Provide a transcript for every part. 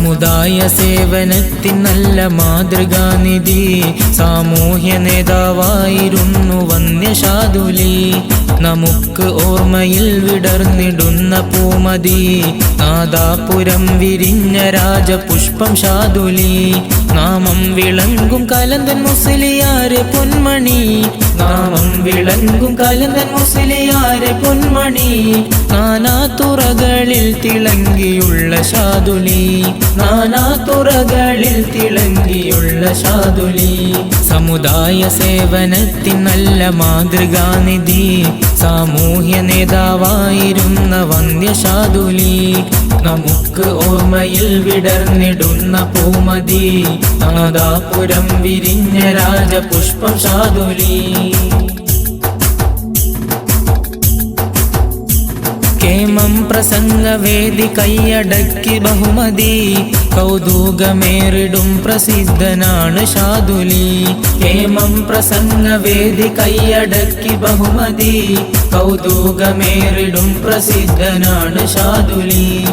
സമുദായ സേവനത്തിൻ നല്ല മാതൃകാനിധി. സാമൂഹ്യ നേതാവായിരുന്നു വന്യശാതുലി. നമുക്ക് ഓർമ്മയിൽ വിടർന്നിടുന്ന പൂമതി. നാദാപുരം വിരിഞ്ഞ രാജപുഷ്പം ശാതുലി. നാമം വിളങ്ങും കലന്തൻ മുസ്ലിയാരെ പൊന്മണി. നാമം വിളങ്കും കലന്തൻ മുസ്ലിയാരെ പൊന്മണി. നാനാതുറകളിൽ തിളങ്ങിയുള്ള ശാതുലി. നാനാതുറകളിൽ തിളങ്ങിയുള്ള ശാതുലി. സമുദായ സേവനത്തിൻ നല്ല മാതൃകാനിധി. സാമൂഹ്യ നേതാവായിരുന്ന വന്ധ്യശാതുലി നമുക്ക് ഓർമ്മയിൽ വിടർന്നിടുന്ന പൂമതി നാദാപുരം വിരിഞ്ഞ രാജപുഷ്പം ശാതുലി. കേമം പ്രസംഗവേദി കൈയടക്കി ബഹുമതി. കൗതുകമേറിടും പ്രസിദ്ധനാണ് ഷാദുലി കേമം പ്രസംഗവേദി കൈയടക്കി ബഹുമതി. കൗതുകമേറിടും പ്രസിദ്ധനാണ് ഷാദുലി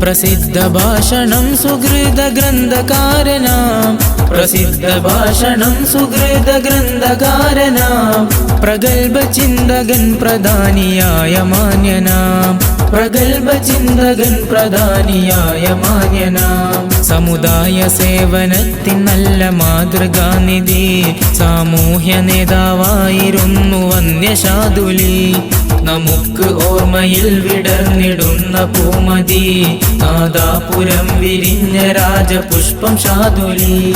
പ്രസിദ്ധ ഭാഷണം സുഹൃത ഗ്രന്ഥകാരനാം. പ്രസിദ്ധ ഭാഷണം സുഹൃത ഗ്രന്ഥകാരനാം. പ്രഗത്ഭ ചിന്തകൻ പ്രധാനിയായ മാന്യനാം. പ്രഗത്ഭ ചിന്തകൻ പ്രധാനിയായ മാന്യന. സമുദായ സേവനത്തിൻ നല്ല മാതൃകാനിധി. സാമൂഹ്യ നേതാവായിരുന്നു വന്യശാതുലി. നമുക്ക് ഓർമ്മയിൽ വിടർന്നിടുന്ന പൂമതി. നാദാപുരം വിരിഞ്ഞ രാജപുഷ്പം ശാതുലി.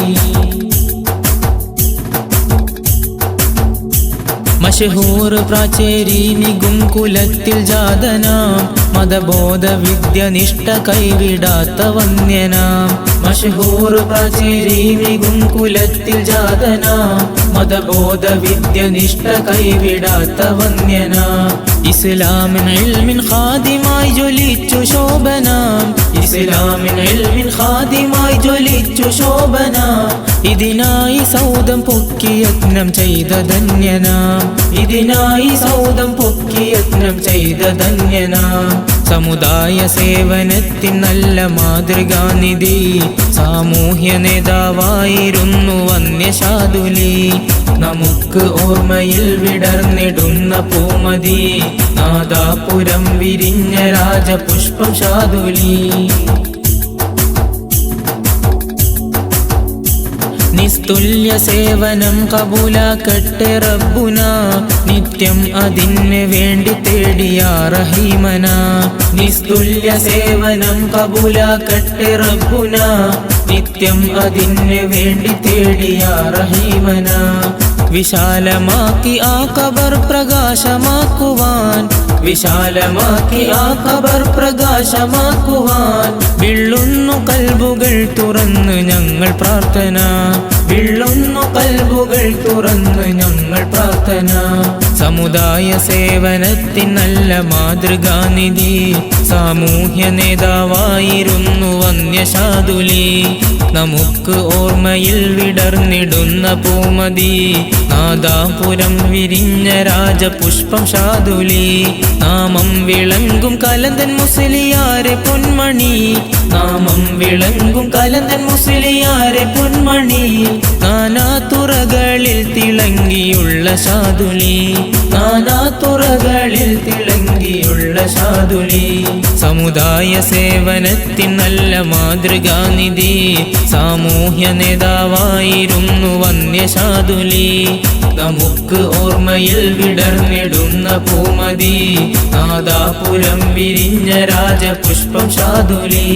മഷഹൂർ പ്രാചേരി ഗുംകുലത്തിൽ ജാതനാം. മതബോധ വിദ്യ നിഷ്ഠ കൈവിടാത്ത വന്യനാം. മഷഹൂർ പ്രാചേരി നിഗും കുലത്തിൽ ജാതനാം. മതബോധ വിദ്യ നിഷ്ഠ കൈവിടാത്ത വന്യനാം. ഇസ്ലാമിൻ ഇൽമിൻ ഖാദിമായി ജ്വലിച്ചു ശോഭനാം. ഇസ്ലാമിൻ ഇൽമിൻ ഖാദിമായി ജ്വലിച്ചു ശോഭനാം. ഇതിനായി സൗദം പൊക്കി യത്നം ചെയ്ത ധന്യനാം. ഇതിനായി സൗദം പൊക്കി യത്നം ചെയ്ത ധന്യനാം. സമുദായ സേവനത്തിൻ നല്ല മാതൃകാനിധി. സാമൂഹ്യ നേതാവായിരുന്നു വന്യശാതുലി. നമുക്ക് ഓർമ്മയിൽ വിടർന്നിടുന്ന പൂമതി. നാദാപുരം വിരിഞ്ഞ രാജപുഷ്പം ശാതുലി. നിസ്തുല്യ സേവനം കബൂലാക്കട്ടെ റബ്ബുന. നിത്യം അതിന് വേണ്ടി തേടിയ റഹീമന. നിസ്തുല്യ സേവനം കബൂലാക്കട്ടെ റബ്ബുന. നിത്യം അതിന് വേണ്ടി തേടിയ റഹീമന. വിശാലമാക്കി ആ കബർ പ്രകാശമാക്കുവാൻ. വിശാലമാക്കി ആ കബർ പ്രകാശമാക്കുവാൻ. വിള്ളുന്നു കൽബുകൾ തുറന്ന് ഞങ്ങൾ പ്രാർത്ഥന. വിള്ളുന്നു കൽബുകൾ തുറന്ന് ഞങ്ങൾ പ്രാർത്ഥന. സമുദായ സേവനത്തിൻ നല്ല മാതൃകാനിധി. സാമൂഹ്യ നേതാവായിരുന്നു വന്യശാതുലി. നമുക്ക് ഓർമ്മയിൽ വിടർന്നിടുന്ന പൂമതി. നാദാപുരം വിരിഞ്ഞ രാജപുഷ്പം ശാതുലി. നാമം വിളങ്ങും കലന്തൻ മുസലിയാരെ പൊന്മണി. നാമം വിളങ്ങും കലന്തൻ മുസലിയാരെ പൊന്മണി. നാനാതുറകളിൽ തിളങ്ങിയുള്ള ശാതുലി. നാനാതുറകളിൽ തിളങ്ങിയുള്ള സാധുലി സമുദായ സേവനത്തിൻ നല്ല മാതൃകാനിധി. സാമൂഹ്യ നേതാവായിരുന്നു വന്യശാതുലി. നമുക്ക് ഓർമ്മയിൽ വിടർന്നിടുന്ന പൂമതി. നാദാപുരം വിരിഞ്ഞ രാജപുഷ്പം ശാതുലി